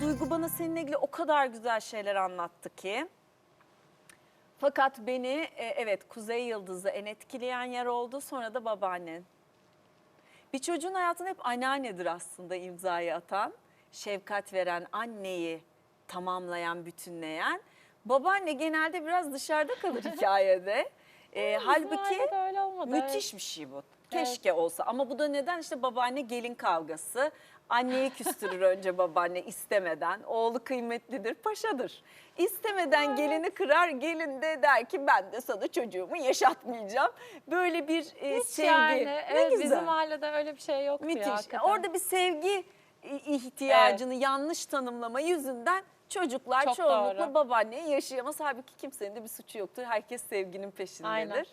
Duygu bana seninle ilgili o kadar güzel şeyler anlattı ki. Fakat beni e, evet Kuzey Yıldız'ı en etkileyen yer oldu sonra da babaannen. Bir çocuğun hayatında hep anneannedir aslında imzayı atan, şefkat veren, anneyi tamamlayan, bütünleyen. Babaanne genelde biraz dışarıda kalır hikayede. E, halbuki öyle olmadı, evet. müthiş bir şey bu. Keşke olsa ama bu da neden işte babaanne gelin kavgası. Anneyi küstürür önce babaanne istemeden. Oğlu kıymetlidir, paşadır. İstemeden gelini kırar, gelin de der ki ben de sana çocuğumu yaşatmayacağım. Böyle bir e, Hiç sevgi. yani. ne Evet, güzel. Bizim ailede öyle bir şey yoktu ya. Müthiş. hakikaten. Orada bir sevgi ihtiyacını yanlış tanımlama yüzünden çocuklar Çok çoğunlukla doğru. babaanneyi yaşayamaz. Halbuki kimsenin de bir suçu yoktur. Herkes sevginin peşindedir. Aynen. E,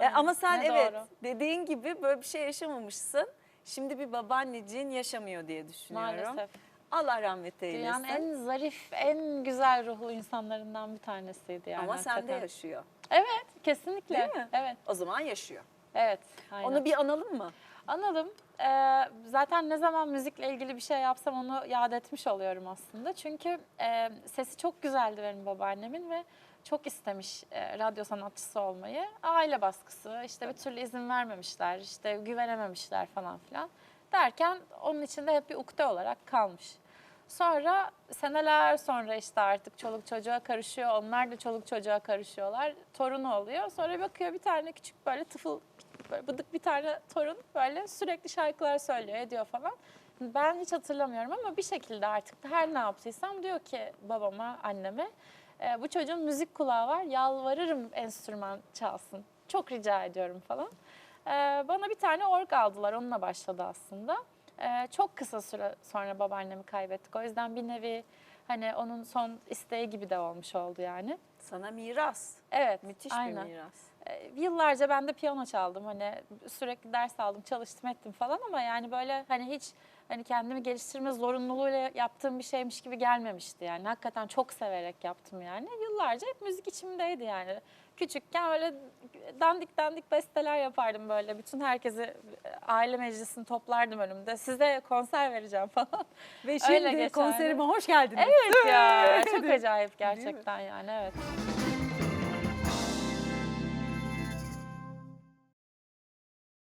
Aynen. ama sen Ne evet doğru. dediğin gibi böyle bir şey yaşamamışsın. Şimdi bir babaanneciğin yaşamıyor diye düşünüyorum. Maalesef. Allah rahmet eylesin. Dünyanın en zarif, en güzel ruhlu insanlarından bir tanesiydi yani. ama sende hakikaten. yaşıyor. Evet, kesinlikle. Değil mi? Evet, O zaman yaşıyor. evet. Aynen. Onu bir analım mı? Anladım. Ee, zaten ne zaman müzikle ilgili bir şey yapsam onu yad etmiş oluyorum aslında. Çünkü e, sesi çok güzeldi benim babaannemin ve çok istemiş e, radyo sanatçısı olmayı. Aile baskısı, işte bir türlü izin vermemişler, işte güvenememişler falan filan. Derken onun içinde hep bir ukde olarak kalmış. Sonra seneler sonra işte artık çoluk çocuğa karışıyor. Onlar da çoluk çocuğa karışıyorlar. Torunu oluyor. Sonra bakıyor bir tane küçük böyle tıfıl böyle bıdık bir tane torun böyle sürekli şarkılar söylüyor ediyor falan. Ben hiç hatırlamıyorum ama bir şekilde artık her ne yaptıysam diyor ki babama, anneme "E, bu çocuğun müzik kulağı var yalvarırım enstrüman çalsın. Çok rica ediyorum falan. E, bana bir tane org aldılar onunla başladı aslında. E, çok kısa süre sonra babaannemi kaybettik. O yüzden bir nevi hani onun son isteği gibi de olmuş oldu yani. Sana miras. Evet, Müthiş aynen. bir miras. Ee, Yıllarca ben de piyano çaldım. Hani sürekli ders aldım çalıştım ettim falan ama yani böyle hani hiç hani kendimi geliştirme zorunluluğuyla yaptığım bir şeymiş gibi gelmemişti yani. Hakikaten çok severek yaptım yani. Yıllarca hep müzik içimdeydi yani. Küçükken öyle dandik dandik besteler yapardım böyle. Bütün herkesi aile meclisini toplardım önümde. Size konser vereceğim falan. Ve Öyle şimdi geçerli. konserime hoş geldiniz. evet ya çok acayip gerçekten yani evet.